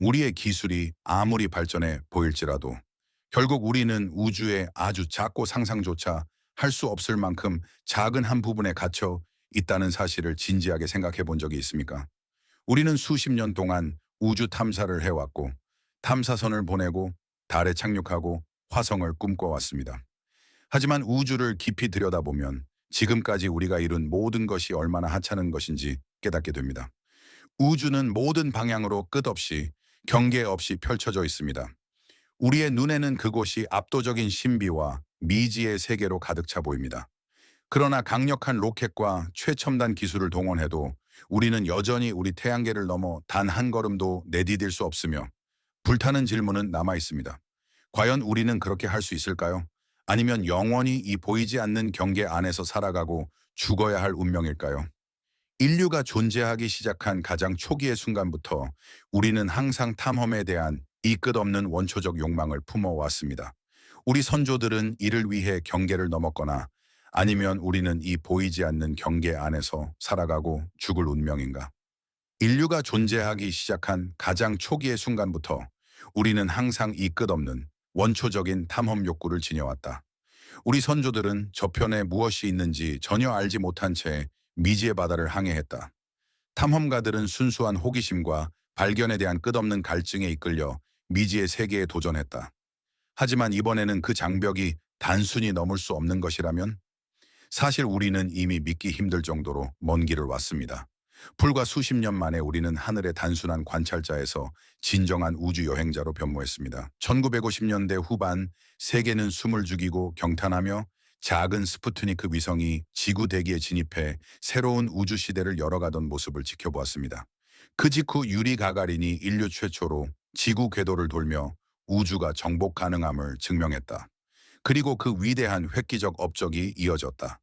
우리의 기술이 아무리 발전해 보일지라도 결국 우리는 우주의 아주 작고 상상조차 할 수 없을 만큼 작은 한 부분에 갇혀 있다는 사실을 진지하게 생각해 본 적이 있습니까? 우리는 수십 년 동안 우주 탐사를 해왔고 탐사선을 보내고 달에 착륙하고 화성을 꿈꿔왔습니다. 하지만 우주를 깊이 들여다보면 지금까지 우리가 이룬 모든 것이 얼마나 하찮은 것인지 깨닫게 됩니다. 우주는 모든 방향으로 끝없이 경계 없이 펼쳐져 있습니다. 우리의 눈에는 그곳이 압도적인 신비와 미지의 세계로 가득 차 보입니다. 그러나 강력한 로켓과 최첨단 기술을 동원해도 우리는 여전히 우리 태양계를 넘어 단 한 걸음도 내디딜 수 없으며 불타는 질문은 남아 있습니다. 과연 우리는 그렇게 할 수 있을까요? 아니면 영원히 이 보이지 않는 경계 안에서 살아가고 죽어야 할 운명일까요? 인류가 존재하기 시작한 가장 초기의 순간부터 우리는 항상 탐험에 대한 이 끝없는 원초적 욕망을 품어왔습니다. 우리 선조들은 이를 위해 경계를 넘었거나 아니면 우리는 이 보이지 않는 경계 안에서 살아가고 죽을 운명인가? 인류가 존재하기 시작한 가장 초기의 순간부터 우리는 항상 이 끝없는 원초적인 탐험 욕구를 지녀왔다. 우리 선조들은 저편에 무엇이 있는지 전혀 알지 못한 채 미지의 바다를 항해했다. 탐험가들은 순수한 호기심과 발견에 대한 끝없는 갈증에 이끌려 미지의 세계에 도전했다. 하지만 이번에는 그 장벽이 단순히 넘을 수 없는 것이라면 사실 우리는 이미 믿기 힘들 정도로 먼 길을 왔습니다. 불과 수십 년 만에 우리는 하늘의 단순한 관찰자에서 진정한 우주 여행자로 변모했습니다. 1950년대 후반 세계는 숨을 죽이고 경탄하며 작은 스푸트니크 위성이 지구 대기에 진입해 새로운 우주 시대를 열어가던 모습을 지켜보았습니다. 그 직후 유리 가가린이 인류 최초로 지구 궤도를 돌며 우주가 정복 가능함을 증명했다. 그리고 그 위대한 획기적 업적이 이어졌다.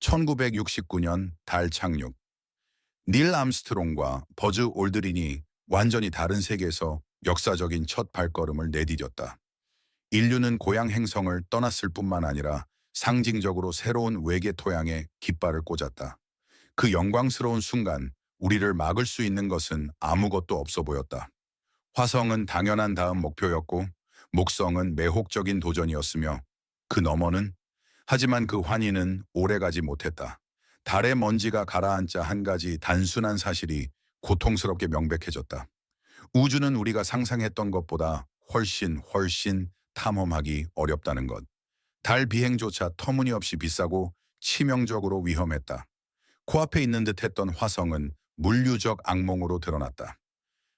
1969년 달 착륙. 닐 암스트롱과 버즈 올드린이 완전히 다른 세계에서 역사적인 첫 발걸음을 내디뎠다. 인류는 고향 행성을 떠났을 뿐만 아니라 상징적으로 새로운 외계 토양에 깃발을 꽂았다. 그 영광스러운 순간 우리를 막을 수 있는 것은 아무것도 없어 보였다. 화성은 당연한 다음 목표였고 목성은 매혹적인 도전이었으며 그 너머는 하지만 그 환희는 오래가지 못했다. 달의 먼지가 가라앉자 한 가지 단순한 사실이 고통스럽게 명백해졌다. 우주는 우리가 상상했던 것보다 훨씬 훨씬 탐험하기 어렵다는 것. 달 비행조차 터무니없이 비싸고 치명적으로 위험했다. 코앞에 있는 듯 했던 화성은 물류적 악몽으로 드러났다.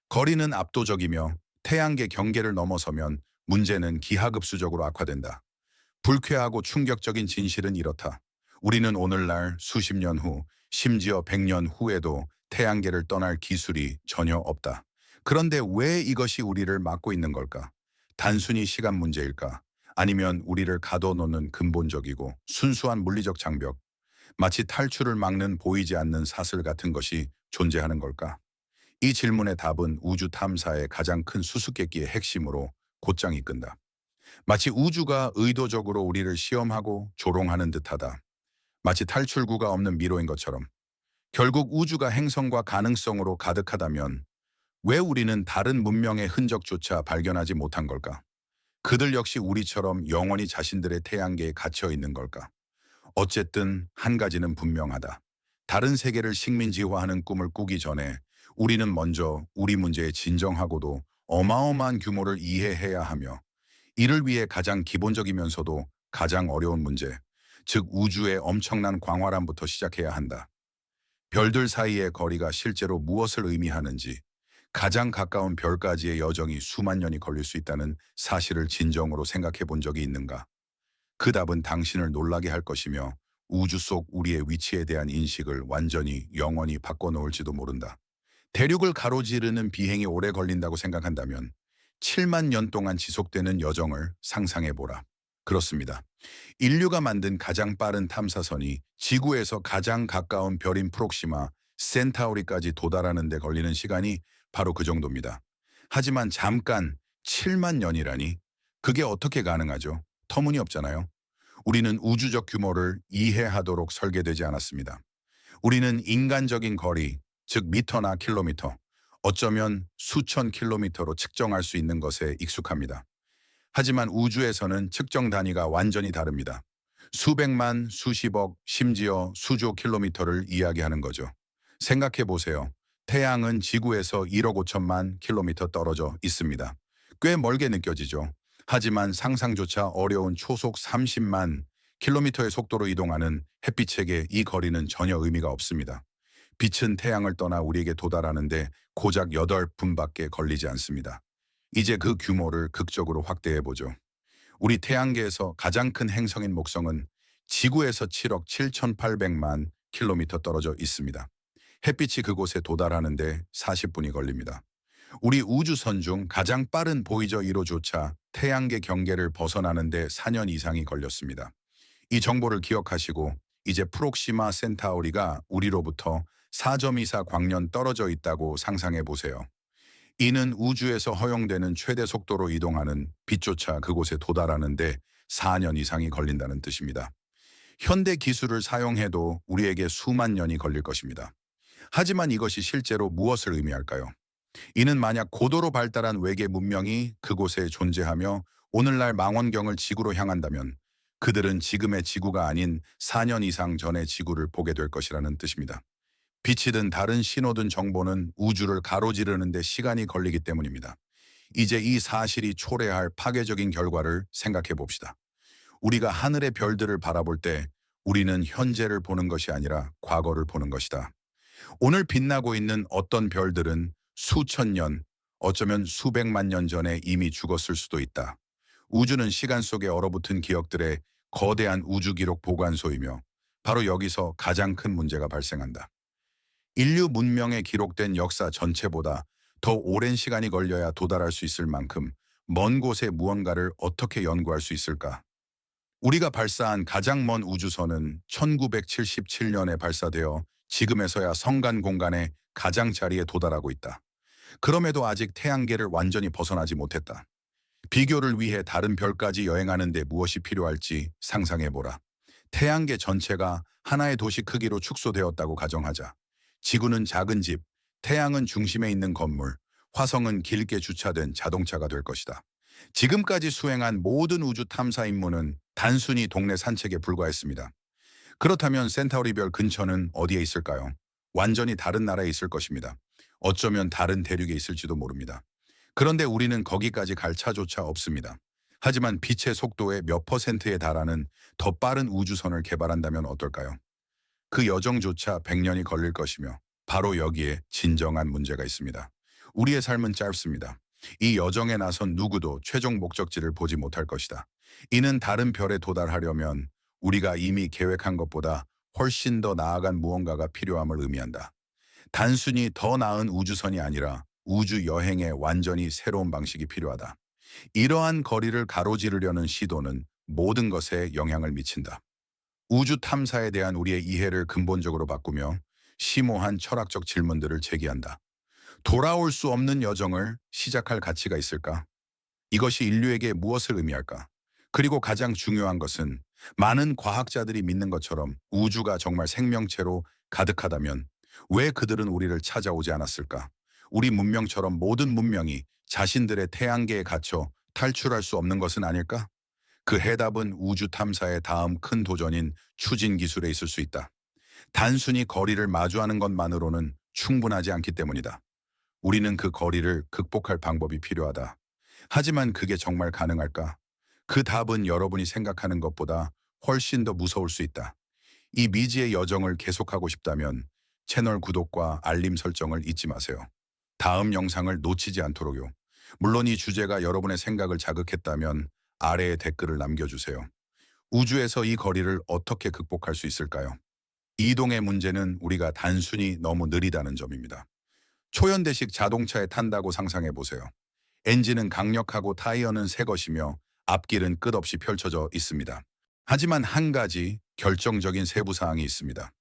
거리는 압도적이며 태양계 경계를 넘어서면 문제는 기하급수적으로 악화된다. 불쾌하고 충격적인 진실은 이렇다. 우리는 오늘날 수십 년 후, 심지어 백년 후에도 태양계를 떠날 기술이 전혀 없다. 그런데 왜 이것이 우리를 막고 있는 걸까? 단순히 시간 문제일까? 아니면 우리를 가둬놓는 근본적이고 순수한 물리적 장벽, 마치 탈출을 막는 보이지 않는 사슬 같은 것이 존재하는 걸까? 이 질문의 답은 우주 탐사의 가장 큰 수수께끼의 핵심으로 곧장 이끈다. 마치 우주가 의도적으로 우리를 시험하고 조롱하는 듯하다. 마치 탈출구가 없는 미로인 것처럼. 결국 우주가 행성과 가능성으로 가득하다면 왜 우리는 다른 문명의 흔적조차 발견하지 못한 걸까? 그들 역시 우리처럼 영원히 자신들의 태양계에 갇혀 있는 걸까? 어쨌든 한 가지는 분명하다. 다른 세계를 식민지화하는 꿈을 꾸기 전에 우리는 먼저 우리 문제에 진정하고도 어마어마한 규모를 이해해야 하며 이를 위해 가장 기본적이면서도 가장 어려운 문제, 즉 우주의 엄청난 광활함부터 시작해야 한다. 별들 사이의 거리가 실제로 무엇을 의미하는지, 가장 가까운 별까지의 여정이 수만 년이 걸릴 수 있다는 사실을 진정으로 생각해 본 적이 있는가? 그 답은 당신을 놀라게 할 것이며 우주 속 우리의 위치에 대한 인식을 완전히 영원히 바꿔놓을지도 모른다. 대륙을 가로지르는 비행이 오래 걸린다고 생각한다면 7만 년 동안 지속되는 여정을 상상해보라. 그렇습니다. 인류가 만든 가장 빠른 탐사선이 지구에서 가장 가까운 별인 프록시마 센타우리까지 도달하는 데 걸리는 시간이 바로 그 정도입니다. 하지만 잠깐 7만 년이라니 그게 어떻게 가능하죠? 터무니없잖아요. 우리는 우주적 규모를 이해하도록 설계되지 않았습니다. 우리는 인간적인 거리, 즉 미터나 킬로미터, 어쩌면 수천 킬로미터로 측정할 수 있는 것에 익숙합니다. 하지만 우주에서는 측정 단위가 완전히 다릅니다. 수백만, 수십억, 심지어 수조 킬로미터를 이야기하는 거죠. 생각해 보세요. 태양은 지구에서 1억 5천만 킬로미터 떨어져 있습니다. 꽤 멀게 느껴지죠. 하지만 상상조차 어려운 초속 30만 킬로미터의 속도로 이동하는 햇빛에게 이 거리는 전혀 의미가 없습니다. 빛은 태양을 떠나 우리에게 도달하는데 고작 8분밖에 걸리지 않습니다. 이제 그 규모를 극적으로 확대해 보죠. 우리 태양계에서 가장 큰 행성인 목성은 지구에서 7억 7,800만 킬로미터 떨어져 있습니다. 햇빛이 그곳에 도달하는데 40분이 걸립니다. 우리 우주선 중 가장 빠른 보이저 1호조차 태양계 경계를 벗어나는데 4년 이상이 걸렸습니다. 이 정보를 기억하시고 이제 프록시마 센타우리가 우리로부터 4.24 광년 떨어져 있다고 상상해 보세요. 이는 우주에서 허용되는 최대 속도로 이동하는 빛조차 그곳에 도달하는데 4년 이상이 걸린다는 뜻입니다. 현대 기술을 사용해도 우리에게 수만 년이 걸릴 것입니다. 하지만 이것이 실제로 무엇을 의미할까요? 이는 만약 고도로 발달한 외계 문명이 그곳에 존재하며 오늘날 망원경을 지구로 향한다면 그들은 지금의 지구가 아닌 4년 이상 전의 지구를 보게 될 것이라는 뜻입니다. 빛이든 다른 신호든 정보는 우주를 가로지르는 데 시간이 걸리기 때문입니다. 이제 이 사실이 초래할 파괴적인 결과를 생각해 봅시다. 우리가 하늘의 별들을 바라볼 때 우리는 현재를 보는 것이 아니라 과거를 보는 것이다. 오늘 빛나고 있는 어떤 별들은 수천 년, 어쩌면 수백만 년 전에 이미 죽었을 수도 있다. 우주는 시간 속에 얼어붙은 기억들의 거대한 우주 기록 보관소이며 바로 여기서 가장 큰 문제가 발생한다. 인류 문명에 기록된 역사 전체보다 더 오랜 시간이 걸려야 도달할 수 있을 만큼 먼 곳의 무언가를 어떻게 연구할 수 있을까? 우리가 발사한 가장 먼 우주선은 1977년에 발사되어 지금에서야 성간 공간의 가장 자리에 도달하고 있다. 그럼에도 아직 태양계를 완전히 벗어나지 못했다. 비교를 위해 다른 별까지 여행하는데 무엇이 필요할지 상상해보라. 태양계 전체가 하나의 도시 크기로 축소되었다고 가정하자. 지구는 작은 집, 태양은 중심에 있는 건물, 화성은 길게 주차된 자동차가 될 것이다. 지금까지 수행한 모든 우주 탐사 임무는 단순히 동네 산책에 불과했습니다. 그렇다면 센타우리별 근처는 어디에 있을까요? 완전히 다른 나라에 있을 것입니다. 어쩌면 다른 대륙에 있을지도 모릅니다. 그런데 우리는 거기까지 갈 차조차 없습니다. 하지만 빛의 속도의 몇 퍼센트에 달하는 더 빠른 우주선을 개발한다면 어떨까요? 그 여정조차 100년이 걸릴 것이며 바로 여기에 진정한 문제가 있습니다. 우리의 삶은 짧습니다. 이 여정에 나선 누구도 최종 목적지를 보지 못할 것이다. 이는 다른 별에 도달하려면 우리가 이미 계획한 것보다 훨씬 더 나아간 무언가가 필요함을 의미한다. 단순히 더 나은 우주선이 아니라 우주 여행의 완전히 새로운 방식이 필요하다. 이러한 거리를 가로지르려는 시도는 모든 것에 영향을 미친다. 우주 탐사에 대한 우리의 이해를 근본적으로 바꾸며 심오한 철학적 질문들을 제기한다. 돌아올 수 없는 여정을 시작할 가치가 있을까? 이것이 인류에게 무엇을 의미할까? 그리고 가장 중요한 것은 많은 과학자들이 믿는 것처럼 우주가 정말 생명체로 가득하다면 왜 그들은 우리를 찾아오지 않았을까? 우리 문명처럼 모든 문명이 자신들의 태양계에 갇혀 탈출할 수 없는 것은 아닐까? 그 해답은 우주 탐사의 다음 큰 도전인 추진 기술에 있을 수 있다. 단순히 거리를 마주하는 것만으로는 충분하지 않기 때문이다. 우리는 그 거리를 극복할 방법이 필요하다. 하지만 그게 정말 가능할까? 그 답은 여러분이 생각하는 것보다 훨씬 더 무서울 수 있다. 이 미지의 여정을 계속하고 싶다면 채널 구독과 알림 설정을 잊지 마세요. 다음 영상을 놓치지 않도록요. 물론 이 주제가 여러분의 생각을 자극했다면 아래에 댓글을 남겨주세요. 우주에서 이 거리를 어떻게 극복할 수 있을까요? 이동의 문제는 우리가 단순히 너무 느리다는 점입니다. 초연대식 자동차에 탄다고 상상해 보세요. 엔진은 강력하고 타이어는 새 것이며 앞길은 끝없이 펼쳐져 있습니다. 하지만 한 가지 결정적인 세부 사항이 있습니다.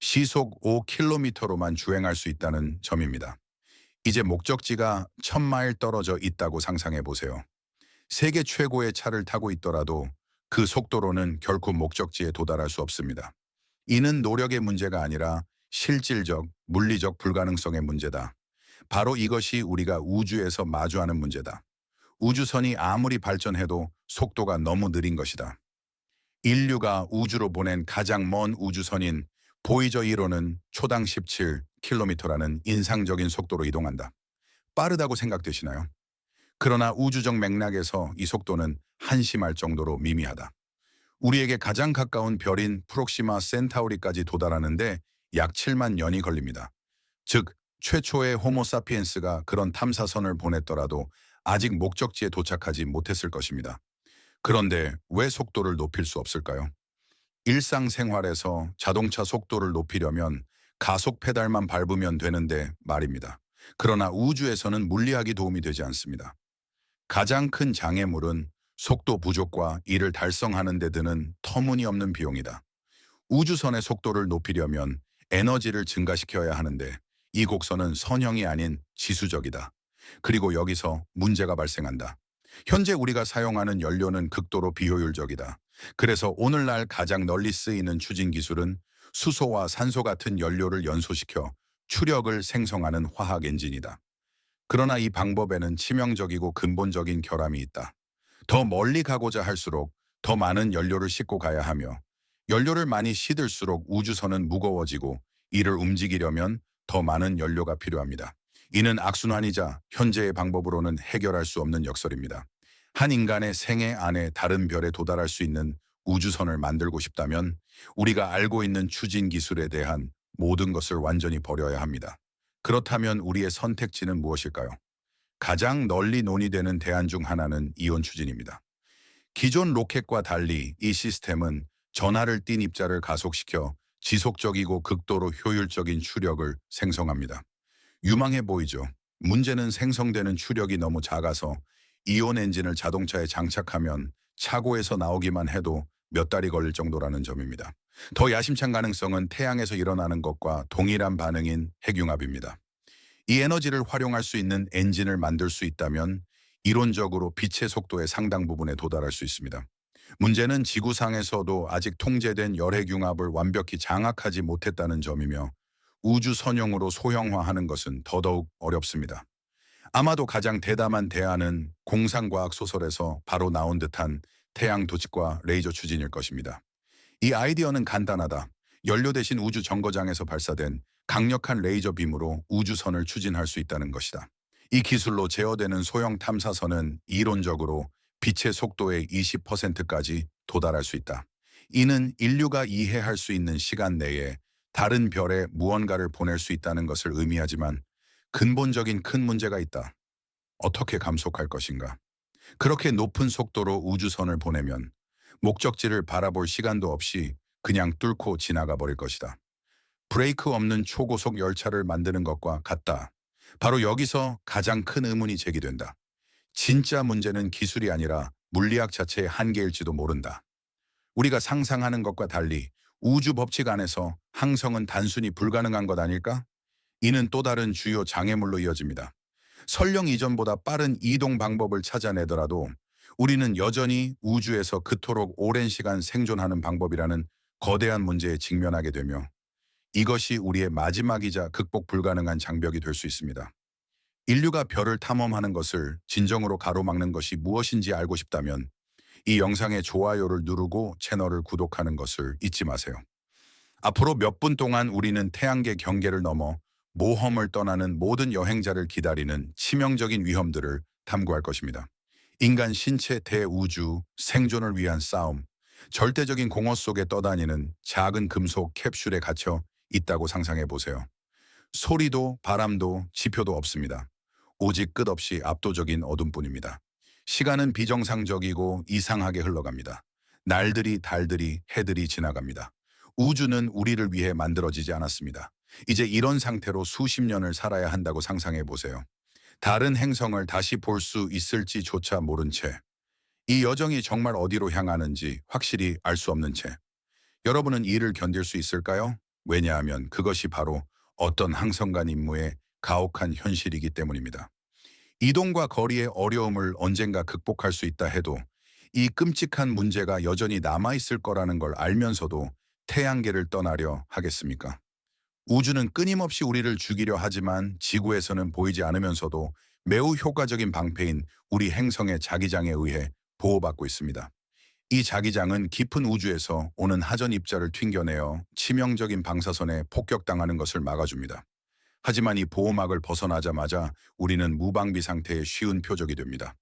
시속 5km로만 주행할 수 있다는 점입니다. 이제 목적지가 1000마일 떨어져 있다고 상상해 보세요. 세계 최고의 차를 타고 있더라도 그 속도로는 결코 목적지에 도달할 수 없습니다. 이는 노력의 문제가 아니라 실질적, 물리적 불가능성의 문제다. 바로 이것이 우리가 우주에서 마주하는 문제다. 우주선이 아무리 발전해도 속도가 너무 느린 것이다. 인류가 우주로 보낸 가장 먼 우주선인 보이저 1호는 초당 17km라는 인상적인 속도로 이동한다. 빠르다고 생각되시나요? 그러나 우주적 맥락에서 이 속도는 한심할 정도로 미미하다. 우리에게 가장 가까운 별인 프록시마 센타우리까지 도달하는데 약 7만 년이 걸립니다. 즉, 최초의 호모사피엔스가 그런 탐사선을 보냈더라도 아직 목적지에 도착하지 못했을 것입니다. 그런데 왜 속도를 높일 수 없을까요? 일상생활에서 자동차 속도를 높이려면 가속 페달만 밟으면 되는데 말입니다. 그러나 우주에서는 물리학이 도움이 되지 않습니다. 가장 큰 장애물은 속도 부족과 이를 달성하는 데 드는 터무니없는 비용이다. 우주선의 속도를 높이려면 에너지를 증가시켜야 하는데 이 곡선은 선형이 아닌 지수적이다. 그리고 여기서 문제가 발생한다. 현재 우리가 사용하는 연료는 극도로 비효율적이다. 그래서 오늘날 가장 널리 쓰이는 추진 기술은 수소와 산소 같은 연료를 연소시켜 추력을 생성하는 화학 엔진이다. 그러나 이 방법에는 치명적이고 근본적인 결함이 있다. 더 멀리 가고자 할수록 더 많은 연료를 싣고 가야 하며 연료를 많이 싣을수록 우주선은 무거워지고 이를 움직이려면 더 많은 연료가 필요합니다. 이는 악순환이자 현재의 방법으로는 해결할 수 없는 역설입니다. 한 인간의 생애 안에 다른 별에 도달할 수 있는 우주선을 만들고 싶다면 우리가 알고 있는 추진 기술에 대한 모든 것을 완전히 버려야 합니다. 그렇다면 우리의 선택지는 무엇일까요? 가장 널리 논의되는 대안 중 하나는 이온 추진입니다. 기존 로켓과 달리 이 시스템은 전하를 띤 입자를 가속시켜 지속적이고 극도로 효율적인 추력을 생성합니다. 유망해 보이죠. 문제는 생성되는 추력이 너무 작아서 이온 엔진을 자동차에 장착하면 차고에서 나오기만 해도 몇 달이 걸릴 정도라는 점입니다. 더 야심찬 가능성은 태양에서 일어나는 것과 동일한 반응인 핵융합입니다. 이 에너지를 활용할 수 있는 엔진을 만들 수 있다면 이론적으로 빛의 속도의 상당 부분에 도달할 수 있습니다. 문제는 지구상에서도 아직 통제된 열핵융합을 완벽히 장악하지 못했다는 점이며 우주 선용으로 소형화하는 것은 더더욱 어렵습니다. 아마도 가장 대담한 대안은 공상과학 소설에서 바로 나온 듯한 태양 도치과 레이저 추진일 것입니다. 이 아이디어는 간단하다. 연료 대신 우주 정거장에서 발사된 강력한 레이저 빔으로 우주선을 추진할 수 있다는 것이다. 이 기술로 제어되는 소형 탐사선은 이론적으로 빛의 속도의 20%까지 도달할 수 있다. 이는 인류가 이해할 수 있는 시간 내에 다른 별에 무언가를 보낼 수 있다는 것을 의미하지만 근본적인 큰 문제가 있다. 어떻게 감속할 것인가? 그렇게 높은 속도로 우주선을 보내면 목적지를 바라볼 시간도 없이 그냥 뚫고 지나가 버릴 것이다. 브레이크 없는 초고속 열차를 만드는 것과 같다. 바로 여기서 가장 큰 의문이 제기된다. 진짜 문제는 기술이 아니라 물리학 자체의 한계일지도 모른다. 우리가 상상하는 것과 달리 우주 법칙 안에서 항성은 단순히 불가능한 것 아닐까? 이는 또 다른 주요 장애물로 이어집니다. 설령 이전보다 빠른 이동 방법을 찾아내더라도 우리는 여전히 우주에서 그토록 오랜 시간 생존하는 방법이라는 거대한 문제에 직면하게 되며 이것이 우리의 마지막이자 극복 불가능한 장벽이 될 수 있습니다. 인류가 별을 탐험하는 것을 진정으로 가로막는 것이 무엇인지 알고 싶다면 이 영상의 좋아요를 누르고 채널을 구독하는 것을 잊지 마세요. 앞으로 몇 분 동안 우리는 태양계 경계를 넘어 모험을 떠나는 모든 여행자를 기다리는 치명적인 위험들을 탐구할 것입니다. 인간 신체 대우주 생존을 위한 싸움, 절대적인 공허 속에 떠다니는 작은 금속 캡슐에 갇혀 있다고 상상해 보세요. 소리도 바람도 지표도 없습니다. 오직 끝없이 압도적인 어둠뿐입니다. 시간은 비정상적이고 이상하게 흘러갑니다. 날들이 달들이 해들이 지나갑니다. 우주는 우리를 위해 만들어지지 않았습니다. 이제 이런 상태로 수십 년을 살아야 한다고 상상해 보세요. 다른 행성을 다시 볼 수 있을지조차 모른 채 이 여정이 정말 어디로 향하는지 확실히 알 수 없는 채 여러분은 이를 견딜 수 있을까요? 왜냐하면 그것이 바로 어떤 항성간 임무의 가혹한 현실이기 때문입니다. 이동과 거리의 어려움을 언젠가 극복할 수 있다 해도 이 끔찍한 문제가 여전히 남아있을 거라는 걸 알면서도 태양계를 떠나려 하겠습니까? 우주는 끊임없이 우리를 죽이려 하지만 지구에서는 보이지 않으면서도 매우 효과적인 방패인 우리 행성의 자기장에 의해 보호받고 있습니다. 이 자기장은 깊은 우주에서 오는 하전 입자를 튕겨내어 치명적인 방사선에 폭격당하는 것을 막아줍니다. 하지만 이 보호막을 벗어나자마자 우리는 무방비 상태의 쉬운 표적이 됩니다.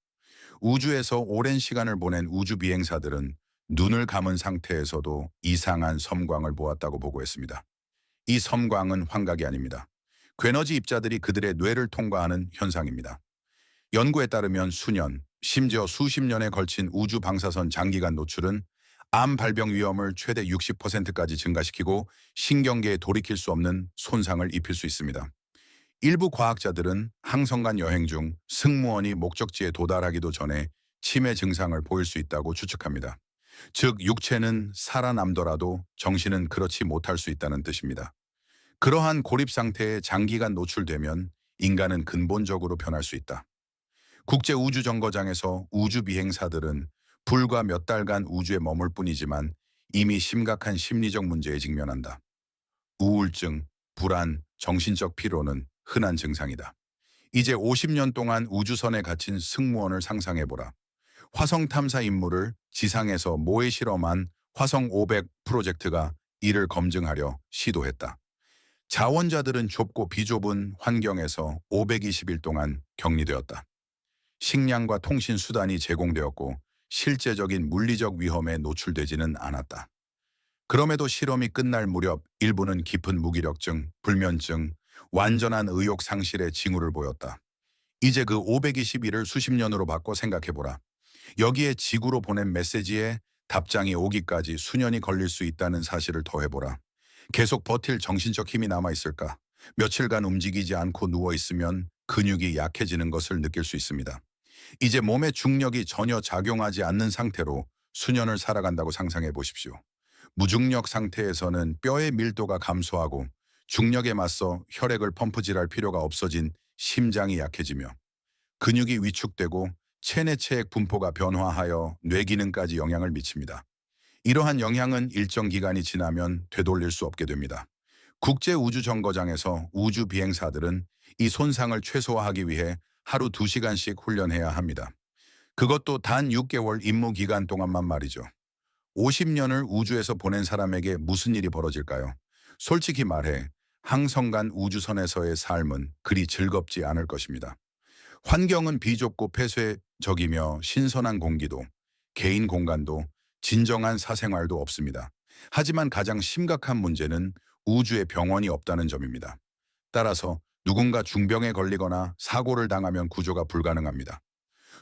우주에서 오랜 시간을 보낸 우주 비행사들은 눈을 감은 상태에서도 이상한 섬광을 보았다고 보고했습니다. 이 섬광은 환각이 아닙니다. 괴너지 입자들이 그들의 뇌를 통과하는 현상입니다. 연구에 따르면 수년, 심지어 수십 년에 걸친 우주 방사선 장기간 노출은 암 발병 위험을 최대 60%까지 증가시키고 신경계에 돌이킬 수 없는 손상을 입힐 수 있습니다. 일부 과학자들은 항성간 여행 중 승무원이 목적지에 도달하기도 전에 치매 증상을 보일 수 있다고 추측합니다. 즉 육체는 살아남더라도 정신은 그렇지 못할 수 있다는 뜻입니다. 그러한 고립 상태에 장기간 노출되면 인간은 근본적으로 변할 수 있다. 국제우주정거장에서 우주 비행사들은 불과 몇 달간 우주에 머물 뿐이지만 이미 심각한 심리적 문제에 직면한다. 우울증, 불안, 정신적 피로는 흔한 증상이다. 이제 50년 동안 우주선에 갇힌 승무원을 상상해보라. 화성 탐사 임무를 지상에서 모의 실험한 화성 500 프로젝트가 이를 검증하려 시도했다. 자원자들은 좁고 비좁은 환경에서 520일 동안 격리되었다. 식량과 통신 수단이 제공되었고 실제적인 물리적 위험에 노출되지는 않았다. 그럼에도 실험이 끝날 무렵 일부는 깊은 무기력증, 불면증, 완전한 의욕 상실의 징후를 보였다. 이제 그 520일을 수십 년으로 바꿔 생각해보라. 여기에 지구로 보낸 메시지에 답장이 오기까지 수년이 걸릴 수 있다는 사실을 더해보라. 계속 버틸 정신적 힘이 남아있을까? 며칠간 움직이지 않고 누워있으면 근육이 약해지는 것을 느낄 수 있습니다. 이제 몸의 중력이 전혀 작용하지 않는 상태로 수년을 살아간다고 상상해 보십시오. 무중력 상태에서는 뼈의 밀도가 감소하고 중력에 맞서 혈액을 펌프질할 필요가 없어진 심장이 약해지며 근육이 위축되고 체내 체액 분포가 변화하여 뇌 기능까지 영향을 미칩니다. 이러한 영향은 일정 기간이 지나면 되돌릴 수 없게 됩니다. 국제우주정거장에서 우주 비행사들은 이 손상을 최소화하기 위해 하루 2시간씩 훈련해야 합니다. 그것도 단 6개월 임무 기간 동안만 말이죠. 50년을 우주에서 보낸 사람에게 무슨 일이 벌어질까요? 솔직히 말해 항성간 우주선에서의 삶은 그리 즐겁지 않을 것입니다. 환경은 비좁고 폐쇄적이며 신선한 공기도, 개인 공간도, 진정한 사생활도 없습니다. 하지만 가장 심각한 문제는 우주에 병원이 없다는 점입니다. 따라서 누군가 중병에 걸리거나 사고를 당하면 구조가 불가능합니다.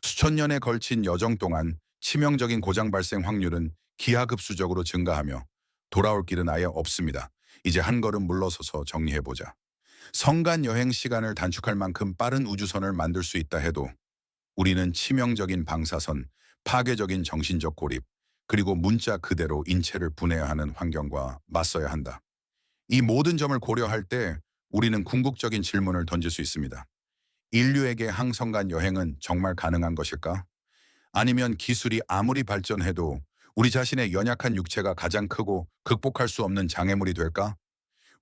수천 년에 걸친 여정 동안 치명적인 고장 발생 확률은 기하급수적으로 증가하며 돌아올 길은 아예 없습니다. 이제 한 걸음 물러서서 정리해보자. 성간 여행 시간을 단축할 만큼 빠른 우주선을 만들 수 있다 해도 우리는 치명적인 방사선, 파괴적인 정신적 고립, 그리고 문자 그대로 인체를 분해야 하는 환경과 맞서야 한다. 이 모든 점을 고려할 때 우리는 궁극적인 질문을 던질 수 있습니다. 인류에게 항성간 여행은 정말 가능한 것일까? 아니면 기술이 아무리 발전해도 우리 자신의 연약한 육체가 가장 크고 극복할 수 없는 장애물이 될까?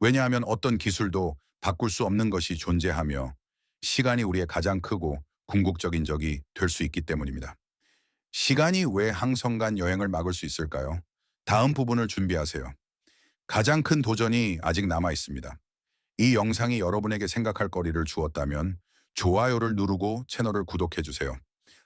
왜냐하면 어떤 기술도 바꿀 수 없는 것이 존재하며 시간이 우리의 가장 크고 궁극적인 적이 될 수 있기 때문입니다. 시간이 왜 항성간 여행을 막을 수 있을까요? 다음 부분을 준비하세요. 가장 큰 도전이 아직 남아 있습니다. 이 영상이 여러분에게 생각할 거리를 주었다면 좋아요를 누르고 채널을 구독해 주세요.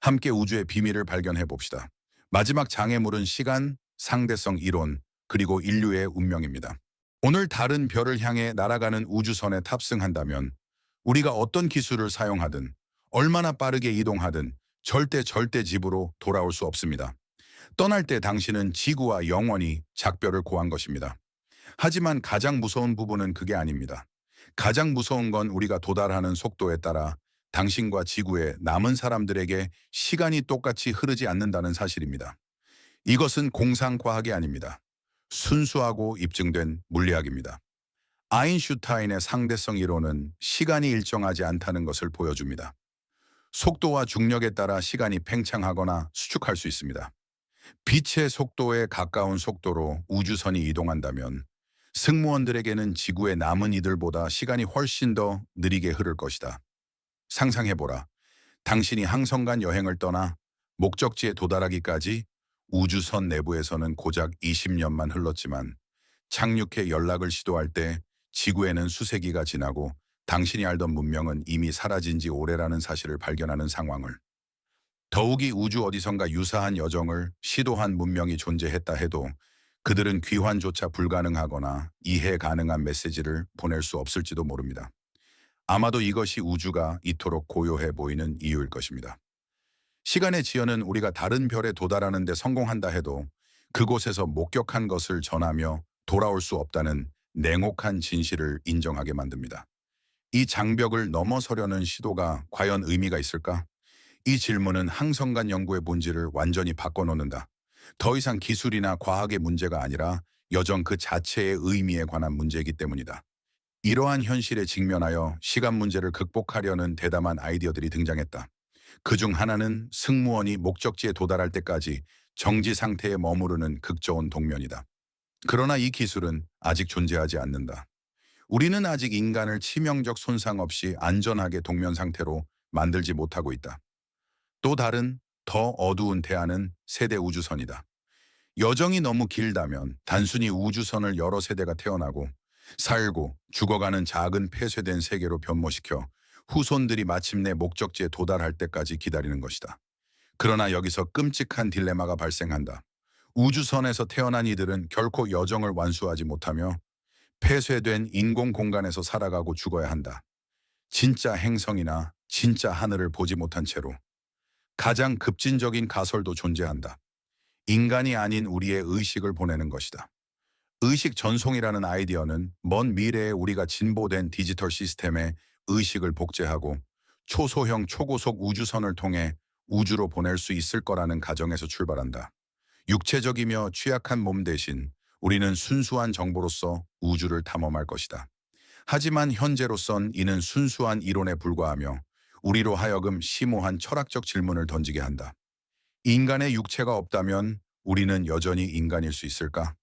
함께 우주의 비밀을 발견해 봅시다. 마지막 장애물은 시간, 상대성 이론, 그리고 인류의 운명입니다. 오늘 다른 별을 향해 날아가는 우주선에 탑승한다면 우리가 어떤 기술을 사용하든 얼마나 빠르게 이동하든 절대 절대 집으로 돌아올 수 없습니다. 떠날 때 당신은 지구와 영원히 작별을 고한 것입니다. 하지만 가장 무서운 부분은 그게 아닙니다. 가장 무서운 건 우리가 도달하는 속도에 따라 당신과 지구의 남은 사람들에게 시간이 똑같이 흐르지 않는다는 사실입니다. 이것은 공상과학이 아닙니다. 순수하고 입증된 물리학입니다. 아인슈타인의 상대성 이론은 시간이 일정하지 않다는 것을 보여줍니다. 속도와 중력에 따라 시간이 팽창하거나 수축할 수 있습니다. 빛의 속도에 가까운 속도로 우주선이 이동한다면 승무원들에게는 지구에 남은 이들보다 시간이 훨씬 더 느리게 흐를 것이다. 상상해보라. 당신이 항성 간 여행을 떠나 목적지에 도달하기까지 우주선 내부에서는 고작 20년만 흘렀지만 착륙해 연락을 시도할 때 지구에는 수세기가 지나고 당신이 알던 문명은 이미 사라진 지 오래라는 사실을 발견하는 상황을 더욱이 우주 어디선가 유사한 여정을 시도한 문명이 존재했다 해도 그들은 귀환조차 불가능하거나 이해 가능한 메시지를 보낼 수 없을지도 모릅니다. 아마도 이것이 우주가 이토록 고요해 보이는 이유일 것입니다. 시간의 지연은 우리가 다른 별에 도달하는 데 성공한다 해도 그곳에서 목격한 것을 전하며 돌아올 수 없다는 냉혹한 진실을 인정하게 만듭니다. 이 장벽을 넘어서려는 시도가 과연 의미가 있을까? 이 질문은 항성간 연구의 본질을 완전히 바꿔놓는다. 더 이상 기술이나 과학의 문제가 아니라 여정 그 자체의 의미에 관한 문제이기 때문이다. 이러한 현실에 직면하여 시간 문제를 극복하려는 대담한 아이디어들이 등장했다. 그 중 하나는 승무원이 목적지에 도달할 때까지 정지 상태에 머무르는 극저온 동면이다. 그러나 이 기술은 아직 존재하지 않는다. 우리는 아직 인간을 치명적 손상 없이 안전하게 동면 상태로 만들지 못하고 있다. 또 다른 더 어두운 대안은 세대 우주선이다. 여정이 너무 길다면 단순히 우주선을 여러 세대가 태어나고 살고 죽어가는 작은 폐쇄된 세계로 변모시켜 후손들이 마침내 목적지에 도달할 때까지 기다리는 것이다. 그러나 여기서 끔찍한 딜레마가 발생한다. 우주선에서 태어난 이들은 결코 여정을 완수하지 못하며 폐쇄된 인공 공간에서 살아가고 죽어야 한다. 진짜 행성이나 진짜 하늘을 보지 못한 채로 가장 급진적인 가설도 존재한다. 인간이 아닌 우리의 의식을 보내는 것이다. 의식 전송이라는 아이디어는 먼 미래에 우리가 진보된 디지털 시스템에 의식을 복제하고 초소형 초고속 우주선을 통해 우주로 보낼 수 있을 거라는 가정에서 출발한다. 육체적이며 취약한 몸 대신 우리는 순수한 정보로서 우주를 탐험할 것이다. 하지만 현재로선 이는 순수한 이론에 불과하며 우리로 하여금 심오한 철학적 질문을 던지게 한다. 인간의 육체가 없다면 우리는 여전히 인간일 수 있을까?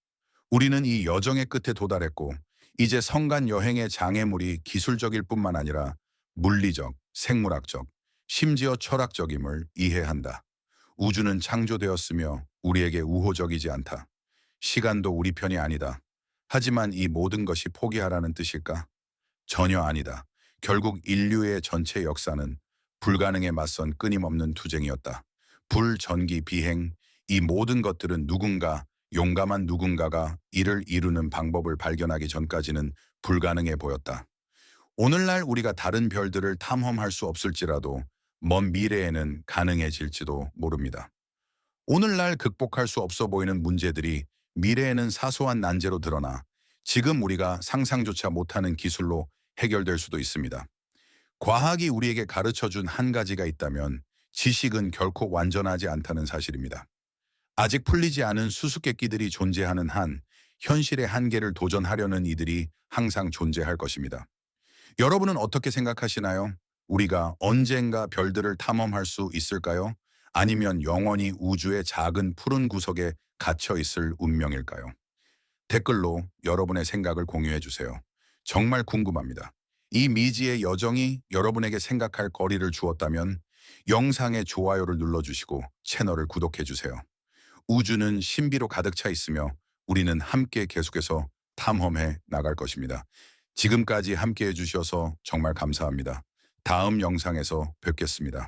우리는 이 여정의 끝에 도달했고 이제 성간 여행의 장애물이 기술적일 뿐만 아니라 물리적, 생물학적, 심지어 철학적임을 이해한다. 우주는 창조되었으며 우리에게 우호적이지 않다. 시간도 우리 편이 아니다. 하지만 이 모든 것이 포기하라는 뜻일까? 전혀 아니다. 결국 인류의 전체 역사는 불가능에 맞선 끊임없는 투쟁이었다. 불, 전기, 비행, 이 모든 것들은 누군가, 용감한 누군가가 이를 이루는 방법을 발견하기 전까지는 불가능해 보였다. 오늘날 우리가 다른 별들을 탐험할 수 없을지라도 먼 미래에는 가능해질지도 모릅니다. 오늘날 극복할 수 없어 보이는 문제들이 미래에는 사소한 난제로 드러나 지금 우리가 상상조차 못하는 기술로 해결될 수도 있습니다. 과학이 우리에게 가르쳐 준 한 가지가 있다면 지식은 결코 완전하지 않다는 사실입니다. 아직 풀리지 않은 수수께끼들이 존재하는 한 현실의 한계를 도전하려는 이들이 항상 존재할 것입니다. 여러분은 어떻게 생각하시나요? 우리가 언젠가 별들을 탐험할 수 있을까요? 아니면 영원히 우주의 작은 푸른 구석에 갇혀 있을 운명일까요? 댓글로 여러분의 생각을 공유해 주세요. 정말 궁금합니다. 이 미지의 여정이 여러분에게 생각할 거리를 주었다면 영상에 좋아요를 눌러주시고 채널을 구독해 주세요. 우주는 신비로 가득 차 있으며 우리는 함께 계속해서 탐험해 나갈 것입니다. 지금까지 함께 해 주셔서 정말 감사합니다. 다음 영상에서 뵙겠습니다.